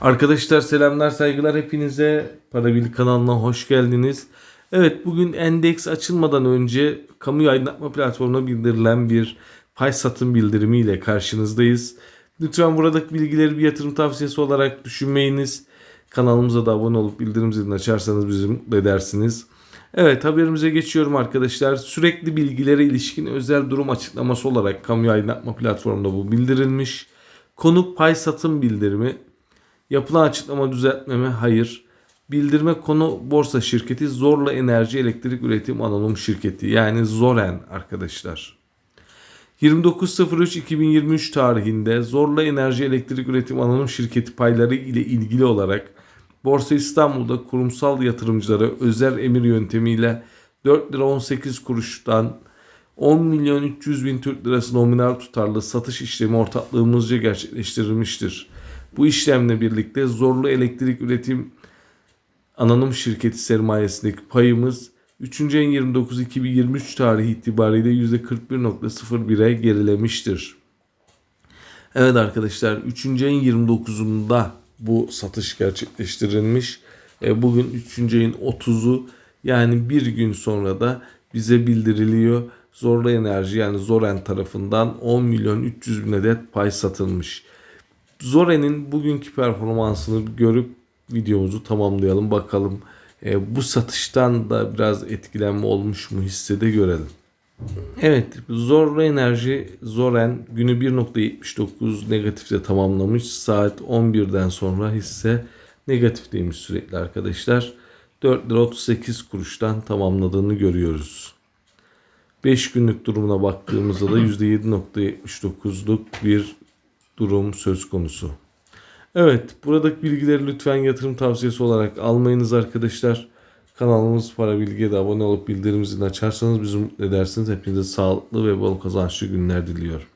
Arkadaşlar selamlar saygılar hepinize Para kanalına hoş geldiniz. Evet bugün endeks açılmadan önce kamu aydınlatma platformuna bildirilen bir pay satım bildirimiyle karşınızdayız. Lütfen buradaki bilgileri bir yatırım tavsiyesi olarak düşünmeyiniz. Kanalımıza da abone olup bildirim zilini açarsanız bizi mutlu edersiniz. Evet haberimize geçiyorum arkadaşlar. Sürekli bilgilere ilişkin özel durum açıklaması olarak kamu aydınlatma platformunda bu bildirilmiş. Konu pay satım bildirimi. Yapılan açıklama düzeltmeme hayır. Bildirme konu borsa şirketi Zorla Enerji Elektrik Üretim Anonim Şirketi yani Zoren arkadaşlar. 29.03.2023 tarihinde Zorla Enerji Elektrik Üretim Anonim Şirketi payları ile ilgili olarak Borsa İstanbul'da kurumsal yatırımcılara özel emir yöntemiyle 4 lira 18 kuruştan 10 milyon 300 bin Türk lirası nominal tutarlı satış işlemi ortaklığımızca gerçekleştirilmiştir. Bu işlemle birlikte zorlu elektrik üretim anonim şirketi sermayesindeki payımız 3. ayın 29 2023 tarihi itibariyle %41.01'e gerilemiştir. Evet arkadaşlar 3. ayın 29'unda bu satış gerçekleştirilmiş. E, bugün 3. ayın 30'u yani bir gün sonra da bize bildiriliyor. Zorlu Enerji yani Zoren tarafından 10 milyon 300 bin adet pay satılmış. Zoren'in bugünkü performansını görüp videomuzu tamamlayalım bakalım. E, bu satıştan da biraz etkilenme olmuş mu hissede görelim. Evet Zorlu Enerji Zoren günü 1.79 negatifte tamamlamış. Saat 11'den sonra hisse negatifteymiş sürekli arkadaşlar. 4 lira 38 kuruştan tamamladığını görüyoruz. 5 günlük durumuna baktığımızda da %7.79'luk bir durum söz konusu. Evet buradaki bilgileri lütfen yatırım tavsiyesi olarak almayınız arkadaşlar. Kanalımız Para Bilgi'ye de abone olup bildirim açarsanız bizi mutlu edersiniz. Hepinize sağlıklı ve bol kazançlı günler diliyorum.